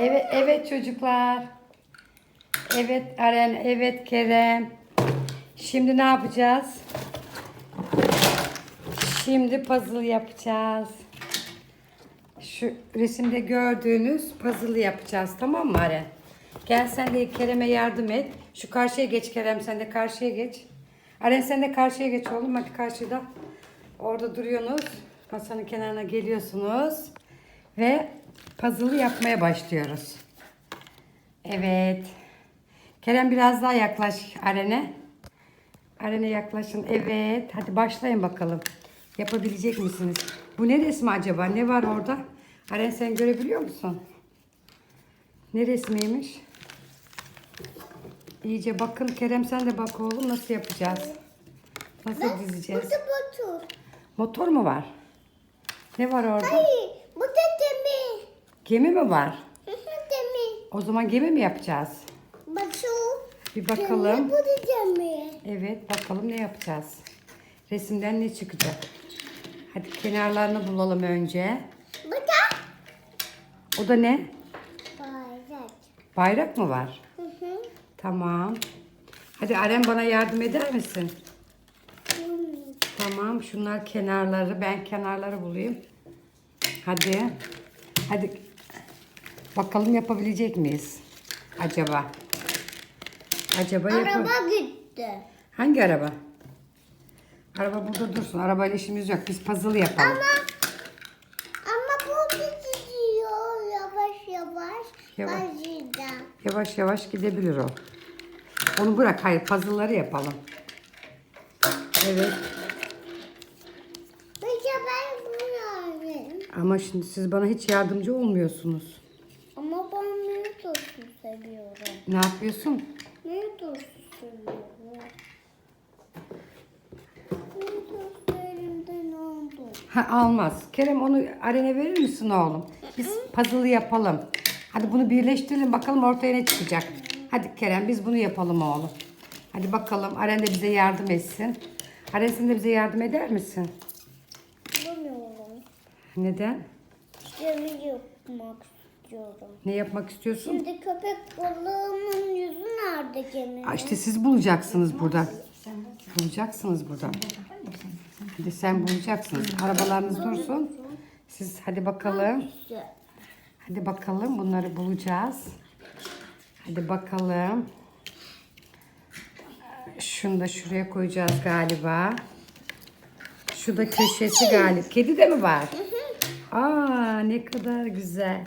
Evet, evet çocuklar. Evet Aren, evet Kerem. Şimdi ne yapacağız? Şimdi puzzle yapacağız. Şu resimde gördüğünüz puzzle yapacağız. Tamam mı Aren? Gel sen de Kerem'e yardım et. Şu karşıya geç Kerem sen de karşıya geç. Aren sen de karşıya geç oğlum. Hadi karşıda. Orada duruyorsunuz. Masanın kenarına geliyorsunuz. Ve puzzle'ı yapmaya başlıyoruz. Evet. Kerem biraz daha yaklaş Aren'e. Aren'e yaklaşın. Evet. Hadi başlayın bakalım. Yapabilecek misiniz? Bu ne resmi acaba? Ne var orada? Aren sen görebiliyor musun? Ne resmiymiş? İyice bakın. Kerem sen de bak oğlum nasıl yapacağız? Nasıl dizeceğiz? Burada motor. Motor mu var? Ne var orada? Hayır. Gemi mi var? Demir. O zaman gemi mi yapacağız? Bak şu. Bir bakalım. Demir. Evet bakalım ne yapacağız. Resimden ne çıkacak? Hadi kenarlarını bulalım önce. Bu da O da ne? bayrak. Bayrak mı var? Hı hı. Tamam. Hadi Aren bana yardım eder misin? Tamam. Şunlar kenarları. Ben kenarları bulayım. Hadi. Hadi. Bakalım yapabilecek miyiz? Acaba? Acaba Araba gitti. Hangi araba? Araba burada dursun. Arabayla işimiz yok. Biz puzzle yapalım. Ama ama bu gidiyor yavaş yavaş. Yavaş. Acıda. Yavaş yavaş gidebilir o. Onu bırak. Hayır puzzle'ları yapalım. Evet. Peki ben bunu alayım. Ama şimdi siz bana hiç yardımcı olmuyorsunuz. Seviyorum. Ne yapıyorsun? Mentos seviyorum. Mentos elimden oldu. Ha, almaz. Kerem onu Aren'e verir misin oğlum? Biz puzzle'ı yapalım. Hadi bunu birleştirelim bakalım ortaya ne çıkacak. Hadi Kerem biz bunu yapalım oğlum. Hadi bakalım Aren de bize yardım etsin. Aren sen de bize yardım eder misin? Bilmiyorum. Neden? Gemi yapmak istiyorum. Ne yapmak istiyorsun? Şimdi köpek balığımın yüzü nerede geminin? Aa, işte siz bulacaksınız buradan. Bulacaksınız buradan. Hadi sen bulacaksınız. Arabalarınız dursun. Siz hadi bakalım. Hadi bakalım bunları bulacağız. Hadi bakalım. Şunu da şuraya koyacağız galiba. Şu da köşesi galiba. Kedi de mi var? Aa ne kadar güzel.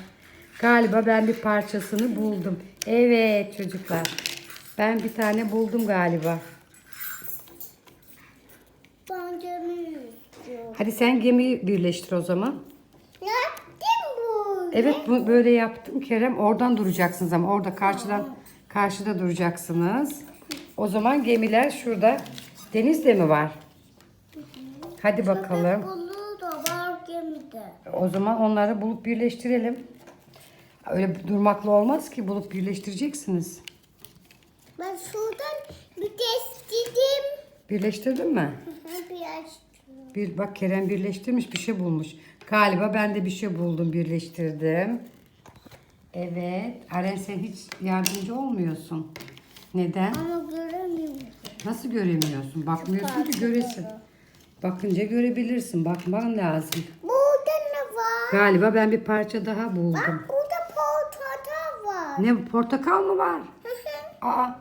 Galiba ben bir parçasını buldum. Evet çocuklar. Ben bir tane buldum galiba. Ben gemi istiyorum. Hadi sen gemiyi birleştir o zaman. Yaptım bu. Evet bu böyle yaptım Kerem. Oradan duracaksınız ama orada karşıdan karşıda duracaksınız. O zaman gemiler şurada. Denizde mi var? Hadi bakalım. Köpek balığı da var gemide. O zaman onları bulup birleştirelim. Öyle durmakla olmaz ki bulup birleştireceksiniz. Ben şuradan bir testidim. Birleştirdin mi? Bir açtım. Bir bak Kerem birleştirmiş bir şey bulmuş. Galiba ben de bir şey buldum birleştirdim. Evet. Aren sen hiç yardımcı olmuyorsun. Neden? Ama göremiyorum. Nasıl göremiyorsun? Bakmıyorsun ki göresin. Bakınca görebilirsin. Bakman lazım. Burada ne var? Galiba ben bir parça daha buldum. Bak. Ne portakal mı var? Hı hı. Aa.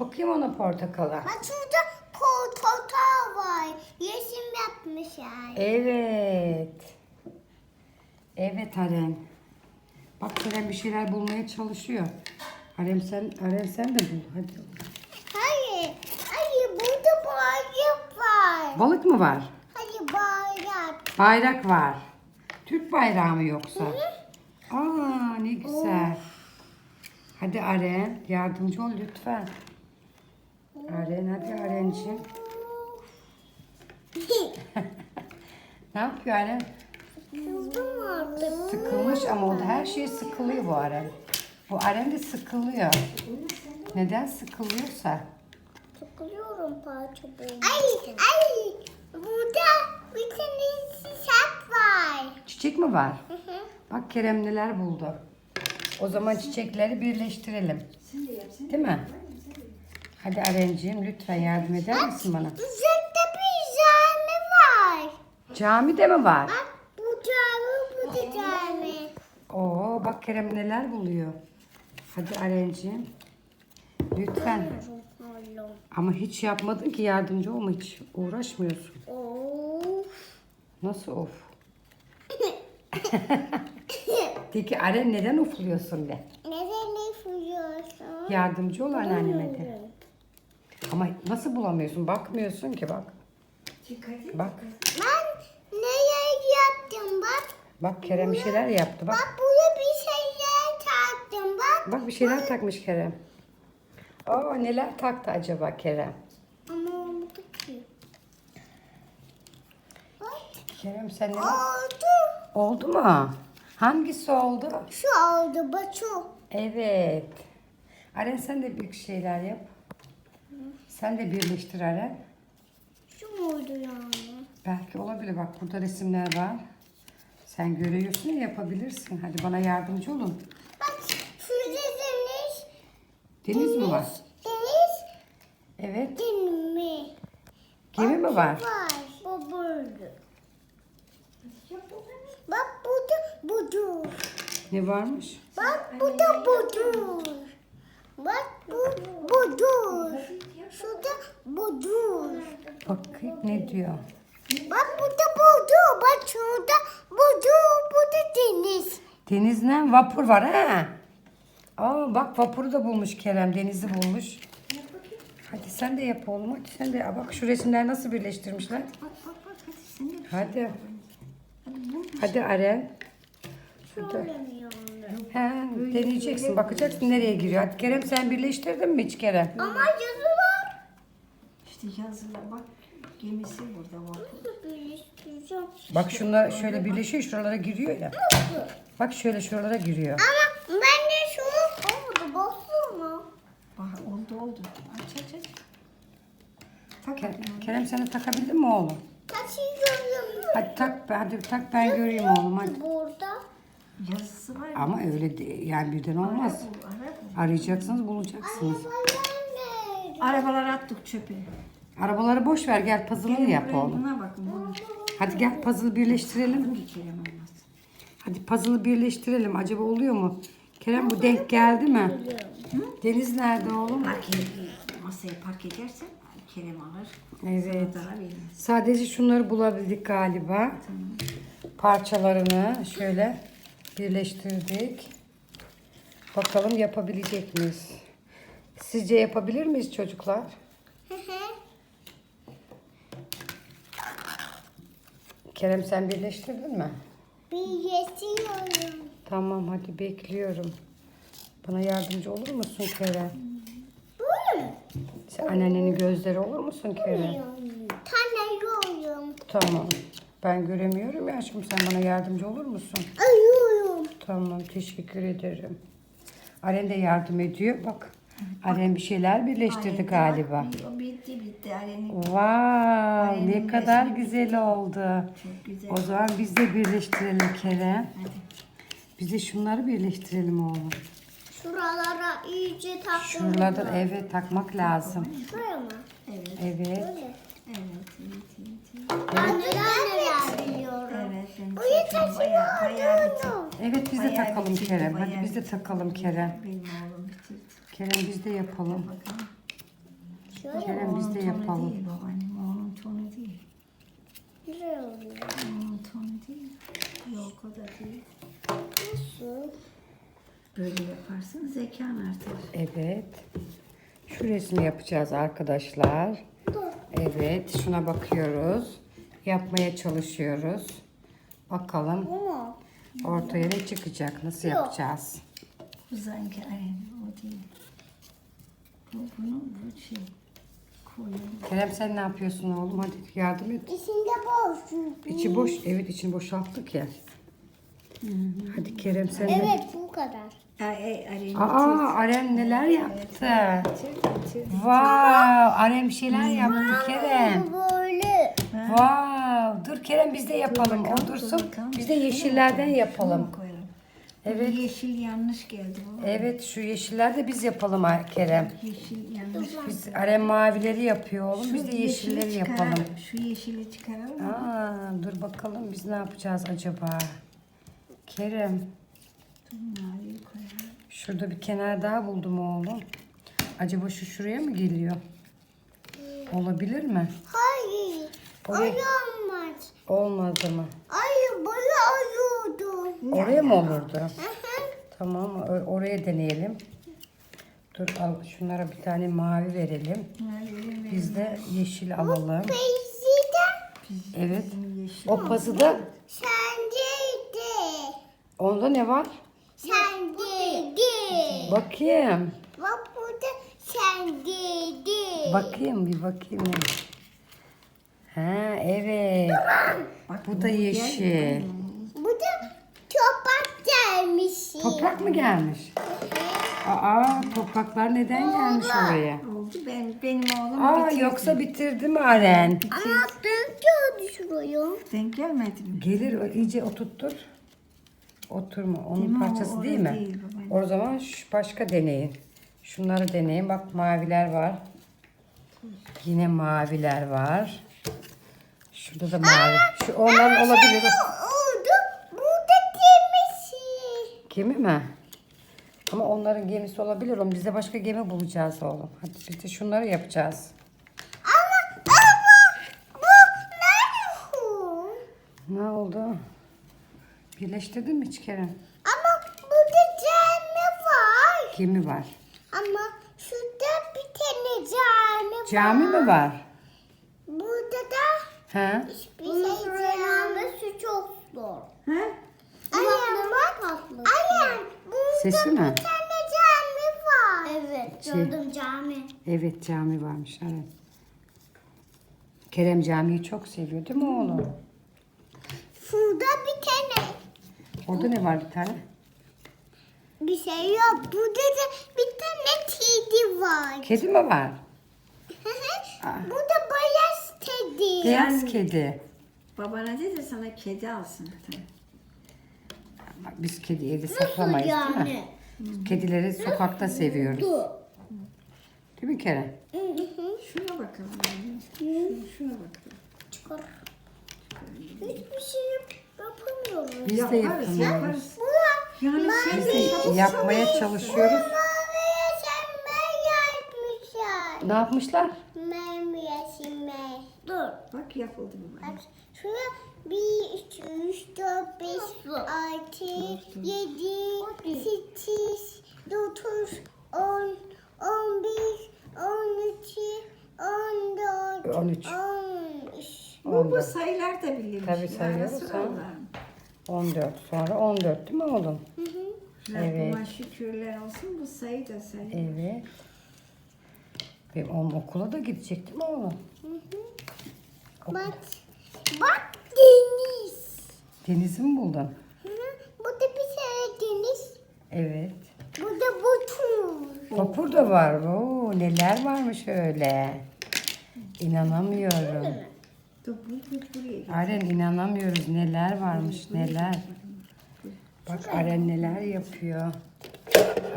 Bakayım ona portakala. Bak şurada portakal var. Resim yapmışlar. Evet. Evet Aren. Bak Aren bir şeyler bulmaya çalışıyor. Aren sen, Aren sen de bul. Hadi. Hayır. Hayır burada bayrak var. Balık mı var? Hayır bayrak. Bayrak var. Türk bayrağı mı yoksa? Aa ne güzel. Hadi Aren yardımcı ol lütfen. Aren hadi Aren'ciğim. Ne yapıyor Aren? Kızdım artık. Sıkılmış ama o da her şey sıkılıyor bu Aren. Bu Aren de sıkılıyor. Neden sıkılıyorsa? Sıkılıyorum parça. Ay ay. Burada bir tane sap var. Çiçek mi var? Hı hı. Bak Kerem neler buldu. O zaman çiçekleri birleştirelim. Değil mi? Hadi Arenciğim lütfen yardım eder misin bana? Üzerinde bir cami var. Cami de mi var? Bak bu cami bu da cami. Oo bak Kerem neler buluyor. Hadi Arenciğim. Lütfen. Ama hiç yapmadın ki yardımcı olma hiç uğraşmıyorsun. Of. Nasıl of? De ki Aren neden ofluyorsun de. Neden üflüyorsun? Yardımcı ol anneanneme de. Ama nasıl bulamıyorsun? Bakmıyorsun ki bak. Bak. Ben neye yaptım bak. Bak Kerem bir şeyler yaptı. Bak. Bak buraya bir şeyler taktım bak. Bak bir şeyler takmış Kerem. Aa neler taktı acaba Kerem? Ama oldu ki. Bak, Kerem sen neler? Oldu. Oldu mu? Hangisi oldu? Şu oldu bak şu. Evet. Aren sen de büyük şeyler yap. Sen de birleştir Aren. Şu muydu yani? Belki olabilir. Bak burada resimler var. Sen görüyorsun ya yapabilirsin. Hadi bana yardımcı olun. Bak şurada deniz. Deniz mi var? Deniz. Evet. Deniz mi? Gemi mi var? Var. Bu burada. Bak burada budur. Ne varmış? Bak bu da budur. Bak bu budur. Şurada budur. Bakayım ne diyor. Bak bu da budur. Bak şurada budur. Bu da deniz. Deniz ne? Vapur var ha. Aa bak vapuru da bulmuş Kerem. Denizi bulmuş. Hadi sen de yap oğlum. Hadi sen de. Aa, bak şu resimler nasıl birleştirmişler. Bak bak bak hadi sen de. Hadi. Hadi Aren. Hadi. Şöyle mi yani? He, deneyeceksin. Bakacaksın nereye giriyor. Hadi Kerem sen birleştirdin mi hiç Kerem? Ama yazı var. İşte yazılar bak gemisi burada var. Birleştireceğim. Bak şunlar şöyle birleşiyor. Şuralara giriyor ya. Bak şöyle şuralara giriyor. Ama ben de şunu olmadı. Bozdu mu? Bak oldu oldu. Aç aç aç. Tak. Kerem sen de takabildin mi oğlum? Taşıyorum. Hadi tak hadi tak ben göreyim oğlum hadi. Burada. Yazısı var. Ama öyle de, yani birden olmaz. Ara bu. Arayacaksınız bulacaksınız. Arabalar attık çöpe. Arabaları boş ver gel puzzle'ını yap Buraya oğlum. Buna bakın bunu. Hadi gel puzzle birleştirelim. Bir kere olmaz. Hadi puzzle'ı birleştirelim. Acaba oluyor mu? Kerem bu denk geldi mi? Deniz nerede oğlum? Park ed- masaya park edersen Kerem alır. Evet. Sana daha verir. Sadece şunları bulabildik galiba. Parçalarını şöyle birleştirdik. Bakalım yapabilecek miyiz? Sizce yapabilir miyiz çocuklar? Hı hı. Kerem sen birleştirdin mi? Birleştiriyorum. Tamam hadi bekliyorum. Bana yardımcı olur musun Kerem? Böyle mi? Sen anneannenin gözleri olur musun Kerem? Tanıyorum. Tamam. Ben göremiyorum ya aşkım sen bana yardımcı olur musun? Ayıyorum. Tamam teşekkür ederim. Aren de yardım ediyor. Bak Aren bir şeyler birleştirdi galiba. O bitti bitti. Arenin Wow ne kadar güzel oldu. çok güzel. O zaman biz de birleştirelim Kerem. Biz de şunları birleştirelim oğlum. Şuralara iyice taktım. Şuralardan evet takmak lazım. Şuraya mı? Evet. Evet. Böyle. Evet, evet, evet, bayağı bitirdim. taşıyorum. Evet biz de Bayağı takalım bitirdi, Kerem. Hadi biz de bitirdi. takalım Kerem. Benim oğlum bitirdi. Kerem biz de yapalım. Şöyle Kerem biz de yapalım. değil babaannem, oğlum tonu değil. güzel oluyor. Oğlum tonu değil. Yok o da değil. Nasıl? Böyle yaparsın zekan artar. Evet. Şu resmi yapacağız arkadaşlar. Evet şuna bakıyoruz. Yapmaya çalışıyoruz. Bakalım Bu mu? ortaya ne çıkacak? Nasıl Yok. yapacağız? Bu sanki aynen o değil. Bu bunun bu şey. Koyu. Kerem sen ne yapıyorsun oğlum? Hadi yardım et. İçinde boş. İçi boş. Evet içini boşalttık ya. Hadi Kerem sen de. Evet bu kadar. Ay Aa Arem neler yaptı? Wow, Arem bir şeyler yaptı Kerem. Böyle. Wow, dur Kerem biz de yapalım. O dursun. Biz de yeşillerden yapalım. Koyalım. Evet. Yeşil yanlış geldi baba. Evet şu yeşiller de biz yapalım ha- Kerem. Yeşil yanlış. Biz Arem mavileri yapıyor oğlum. Biz de yeşilleri yeşili yapalım. Şu yeşili çıkaralım mı? Aa, dur bakalım biz ne yapacağız acaba? Kerem Dur maviyi koyalım. şurada bir kenar daha buldum oğlum. Acaba şu şuraya mı geliyor? Olabilir mi? Hayır. Oraya Olmaz. Olmadı mı? Hayır böyle ayıyordu. Oraya mı olurdu? Tamam oraya deneyelim. Dur al şunlara bir tane mavi verelim. Biz de yeşil alalım. Beyzide Evet. Yeşil. O pazıda sendeydi. onda ne var? Sendeydi. Bakayım. Bak burada sendeydi. Bakayım bir bakayım. Ha evet. Bak, Bu da yeşil. Burada toprak gelmiş. Toprak mı gelmiş? Aa topraklar neden gelmiş oraya? Oldu. Ben, benim oğlum Aa bitirdi. yoksa bitirdi mi Aren? Ama denk geldi şuraya. Denk gelmedi mi? Gelir o iyice oturttur. Oturma. Değil Onun mi? O parçası orada değil mi? değil babaanne. O zaman şu başka deneyin. Şunları deneyin. Bak maviler var. Yine maviler var. Şurada da mavi. Şu onların olabilir. Oldu. Burada gemisi. Gemi mi? Ama onların gemisi olabilir. Oğlum biz de başka gemi bulacağız oğlum. Hadi biz de şunları yapacağız. Ama ama bu bu? Ne oldu? Birleştirdin mi hiç Kerem? Ama burada cami var. Gemi var. Ama şurada bir tane cami var. Cami mi var? Burada da Ha? bir şey camisi çok zor. Ha? Ayağım bak. Ayağım. Burada Sesi mi? bir tane cami var. Evet Şey- gördüm cami. Evet cami varmış. Evet. Kerem camiyi çok seviyor değil mi oğlum? Şurada bir tane. Orada ne var bir tane? Bir şey yok. Burada da bir tane kedi var. Kedi mi var? Burada beyaz kedi. Beyaz kedi. Babana dedi sana kedi alsın. Bak, Biz kedi evde saklamayız değil mi? Kedileri sokakta seviyoruz. Değil mi Kerem? Şuna bakalım. anne. Şuna, şuna bakalım. Çıkar. Hiçbir şey yapamıyoruz. Biz de Yaparız, yapamıyoruz. yaparız. Buna Yani sen Biz de de yapmaya çalışıyoruz. Ne yapmışlar? Maviye sen Dur. Bak yapıldı bu. Bak şuraya 1, 2, 3, 4, 5, 6, 7, 8, 9, 10, 11, 12, 14, 13. 13. Bu, bu sayılar da bilinmiş. Tabii sıra ha. Allah'ım. 14 sonra 14 değil mi oğlum? Evet. Rabbime şükürler olsun bu sayı da sayı. Evet. Benim oğlum okula da gidecek değil mi oğlum? Bak, bak deniz. Denizi mi buldun? Hı hı. Burada bir tane deniz. Evet. Burada botum. Vapur da var. Oo, neler varmış öyle. İnanamıyorum. Aren inanamıyoruz. Neler varmış neler. Bak Aren neler yapıyor.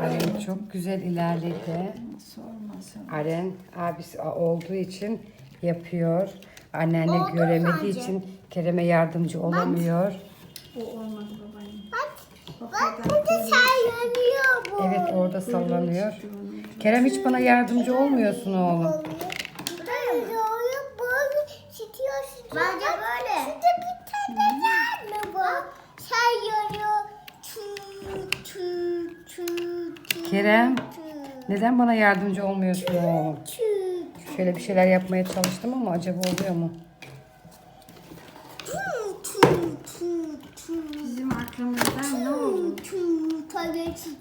Aren çok güzel ilerledi. Sorma Aren abisi olduğu için yapıyor. Anneanne Oldu göremediği sence? için Kerem'e yardımcı olamıyor. O olmadı babaannem. Bak, O bak kadar burada sallanıyor bu. Evet orada sallanıyor. Kerem hiç bana yardımcı olmuyorsun oğlum. Böyle oluyor, böyle sitiyor, sitiyor. Bence böyle. Şurada bir tane var? Sallanıyor. Çü, çü, çü, Kerem neden bana yardımcı olmuyorsun Şöyle bir şeyler yapmaya çalıştım ama acaba oluyor mu? Bizim aklımızdan ne oldu?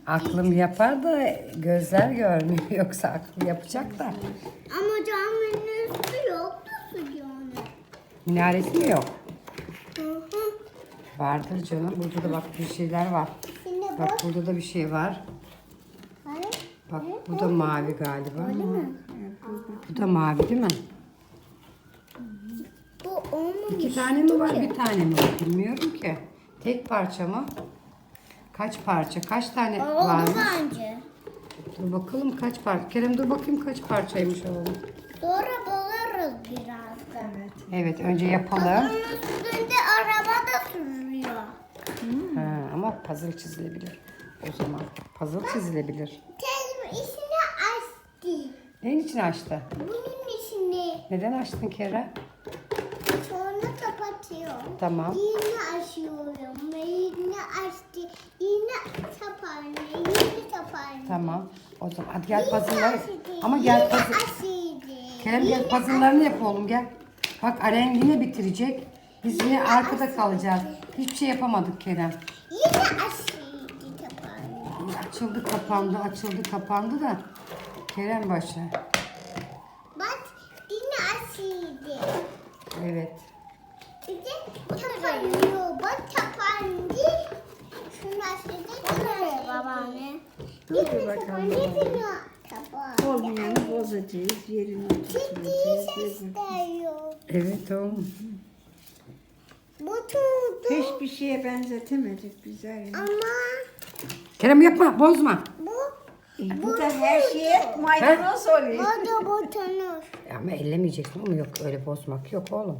Aklım yapar da gözler görmüyor. Yoksa aklım yapacak da. Ama caminin üstü yok. Nasıl yani? Minaresi mi yok? Vardır canım. Burada da bak bir şeyler var. Bak. burada da bir şey var. Bak bu da mavi galiba. Bu da mavi değil mi? Bu olmamış. İki tane mi var bir tane mi var bilmiyorum ki. Tek parça mı? Kaç parça? Kaç tane Oldu varmış? bence. Dur bakalım kaç parça. Kerem dur bakayım kaç parçaymış oğlum. Sonra buluruz birazdan. Evet. Evet önce yapalım. Onun üstünde araba da sürüyor. Ha, ama puzzle çizilebilir. O zaman puzzle çizilebilir. Teyzem işini açtı. Neyin için açtı? Bunun işini. Neden açtın Kerem? Sonra kapatıyor. Tamam. Yine açıyorum. Ve yine açtı. Yine taparlı. Yine taparlı. Tamam. O zaman hadi gel puzzle'ları. Ama gel puzzle. Kerem gel puzzle'larını yap oğlum gel. Bak Aren yine bitirecek. Biz yine arkada kalacağız. Hiçbir şey yapamadık Kerem. Yine açtı Açıldı kapandı açıldı kapandı da. Kerem başla. Bak yine açtı. Evet. Bir de tapanıyor. Bak tapandı. Şunu açtı. Şuraya babaanne. Dur bir bakalım. Ne diyor? Tapan. Olmayanı bozacağız. Yerine Ciddi oturtacağız. istiyor. Evet oğlum. Bu tuttu. Hiçbir şeye benzetemedik biz yani. Ama Kerem yapma bozma. bu Bu da her şeye maydanoz oluyor. bu da bu tanır. Ama ellemeyeceksin oğlum yok öyle bozmak yok oğlum.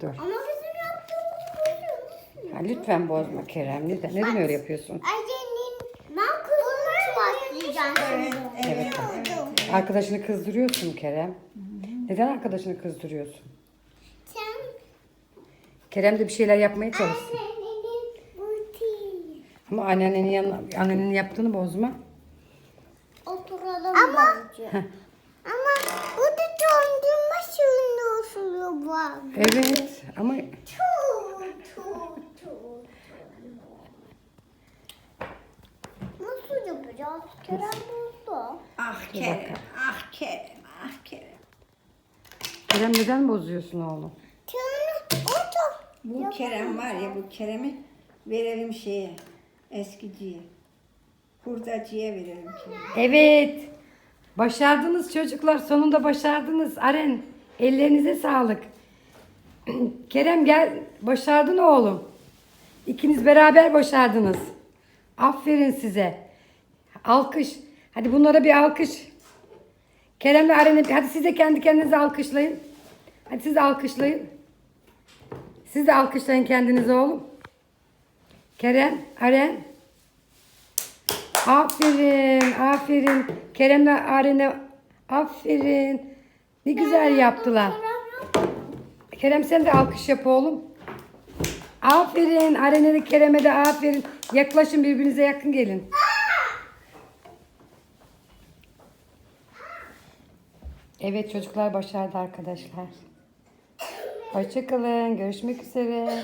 Dur. Ama bizim yaptığımız buydu. Ha, lütfen bozma Kerem. Neden, neden öyle yapıyorsun? Ayce'nin ben kızımı başlayacağım Evet, şimdi. evet. Arkadaşını kızdırıyorsun Kerem. Neden arkadaşını kızdırıyorsun? Sen Kerem de bir şeyler yapmaya çalışsın. annenin butiği. Ama anneannenin yanına, annenin yaptığını bozma. Oturalım ama, ama bu da dondurma suyunda osuruyor bak. Evet ama. Nasıl yapacağız? Kerem buldu. Ah Kerem, ah Kerem, ah Kerem. Kerem neden bozuyorsun oğlum? Kerem otur. Bu Kerem var ya bu Kerem'i verelim şeye, eskiciye. Hurdacıya verelim Kerem. Evet. Başardınız çocuklar. Sonunda başardınız. Aren ellerinize sağlık. Kerem gel. Başardın oğlum. İkiniz beraber başardınız. Aferin size. Alkış. Hadi bunlara bir alkış. Kerem ve Aren'e hadi siz de kendi kendinize alkışlayın. Hadi siz de alkışlayın. Siz de alkışlayın kendinize oğlum. Kerem, Aren. Aferin, aferin. Kerem'le Aren'e aferin. Ne güzel yaptılar. Kerem sen de alkış yap oğlum. Aferin. Aren'e de Kerem'e de aferin. Yaklaşın birbirinize yakın gelin. Evet çocuklar başardı arkadaşlar. Hoşçakalın. Görüşmek üzere.